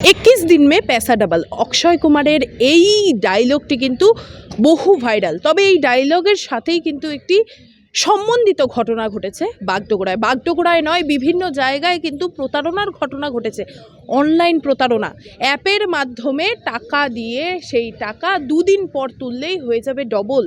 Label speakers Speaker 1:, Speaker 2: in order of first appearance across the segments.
Speaker 1: इक्कीस দিন মে পেসা ডাবল অক্ষয় কুমারের এই ডায়লগটি কিন্তু বহু ভাইরাল তবে এই ডায়লগের সাথেই কিন্তু একটি সম্বন্ধিত ঘটনা ঘটেছে বাগডোগরায় বাগডোগরায় নয় বিভিন্ন জায়গায় কিন্তু প্রতারণার ঘটনা ঘটেছে অনলাইন প্রতারণা অ্যাপের মাধ্যমে টাকা দিয়ে সেই টাকা দুদিন পর তুললেই হয়ে যাবে ডবল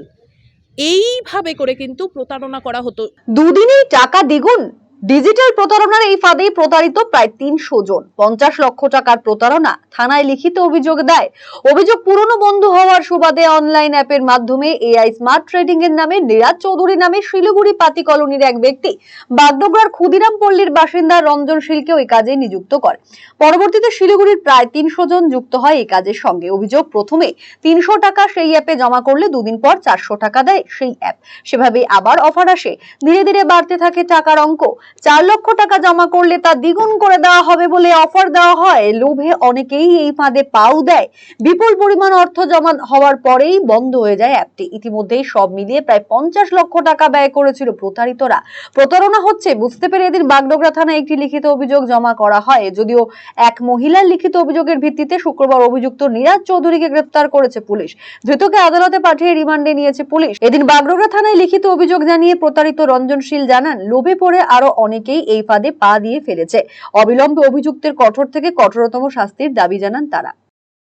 Speaker 1: এইভাবে করে কিন্তু প্রতারণা করা হতো
Speaker 2: দুদিনেই টাকা দ্বিগুণ ডিজিটাল প্রতারণার এই ফাঁদেই প্রতারিত প্রায় তিনশো জন। পঞ্চাশ লক্ষ টাকার প্রতারণা থানায় লিখিত অভিযোগ দেয়। অভিযোগ পুরনো বন্ধু হওয়ার সুবাদে অনলাইন অ্যাপের মাধ্যমে এআই স্মার্ট ট্রেডিং এর নামে নীরাজ চৌধুরী নামে শিলিগুড়ি পাতি কলোনির এক ব্যক্তি বাগডোগরার ক্ষুদিরাম পল্লীর বাসিন্দা রঞ্জন শীলকে ওই কাজে নিযুক্ত করে। পরবর্তীতে শিলিগুড়ির প্রায় তিনশো জন যুক্ত হয় এই কাজের সঙ্গে। অভিযোগ প্রথমে তিনশো টাকা সেই অ্যাপে জমা করলে দুদিন পর চারশো টাকা দেয় সেই অ্যাপ। সেভাবে আবার অফার আসে। ধীরে ধীরে বাড়তে থাকে টাকার অঙ্ক। চার লক্ষ টাকা জমা করলে তা দ্বিগুণ করে দেওয়া হবে বলে অফার দেওয়া হয়। লোভে অনেকেই এই ফাঁদে পাও দেয়। বিপুল পরিমাণ অর্থ জমা হওয়ার পরেই বন্ধ হয়ে যায় অ্যাপটি। ইতিমধ্যেই সব মিলিয়ে প্রায় পঞ্চাশ লক্ষ টাকা ব্যয় করেছিল প্রতারিতরা। প্রতারণা হচ্ছে, বুঝতে পেরে এদিন বাগডোগরা থানায় একটি লিখিত অভিযোগ জমা করা হয়। যদিও এক মহিলার লিখিত অভিযোগের ভিত্তিতে শুক্রবার অভিযুক্ত নীরাজ চৌধুরীকে গ্রেপ্তার করেছে পুলিশ। ধৃতকে আদালতে পাঠিয়ে রিমান্ডে নিয়েছে পুলিশ। এদিন বাগডোগরা থানায় লিখিত অভিযোগ জানিয়ে প্রতারিত রঞ্জনশীল জানান, লোভে পড়ে আরও অনেকেই এই ফাঁদে পা দিয়ে ফেলেছে। অবিলম্বে অভিযুক্তের কঠোর থেকে কঠোরতম শাস্তির দাবি জানান তারা।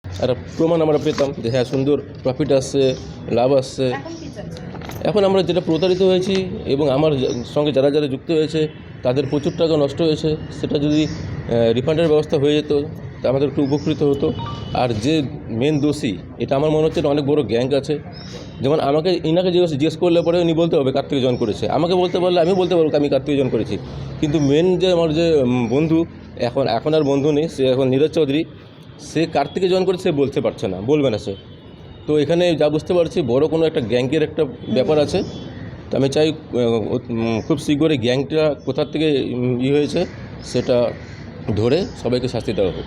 Speaker 3: আর প্রমাণ আমরা পেতাম যে হ্যাঁ সুন্দর প্রফিট আসছে লাভ আসছে। এখন আমরা যেটা প্রতারিত হয়েছি এবং আমার সঙ্গে যারা যারা যুক্ত হয়েছে তাদের প্রচুর টাকা নষ্ট হয়েছে। সেটা যদি রিফান্ডের ব্যবস্থা হয়ে যেত তা আমাদের একটু উপকৃত হতো। আর যে মেন দোষী, এটা আমার মনে হচ্ছে অনেক বড় গ্যাং আছে। যেমন আমাকে ইনাকে জিজ্ঞেস জিজ্ঞেস করলে পরে উনি বলতে হবে কার থেকে জয়েন করেছে। আমাকে বলতে পারলে আমি বলতে পারব আমি কার থেকে জয়েন করেছি। কিন্তু মেন যে আমার যে বন্ধু, এখন এখন আর বন্ধু নেই, সে এখন নীরজ চৌধুরী, সে কার থেকে জয়েন করেছে সে বলতে পারছে না, বলবে না সে। তো এখানে যা বুঝতে পারছি, বড় কোনো একটা গ্যাংকের একটা ব্যাপার আছে। তো আমি চাই খুব শীঘ্রই গ্যাংটা কোথার থেকে ই হয়েছে, সেটা ধরে সবাইকে শাস্তি দেওয়া হোক।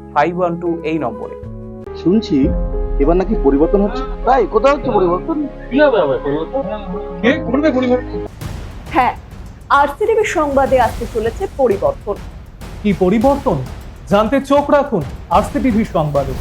Speaker 4: Five one two এই নম্বরে।
Speaker 5: শুনছি এবার নাকি পরিবর্তন হচ্ছে। তাই কোথাও হচ্ছে পরিবর্তন?
Speaker 2: হ্যাঁ আরসিটিভি সংবাদে আসতে চলেছে পরিবর্তন।
Speaker 6: কি পরিবর্তন? জানতে চোখ রাখুন আরসিটিভি সংবাদে।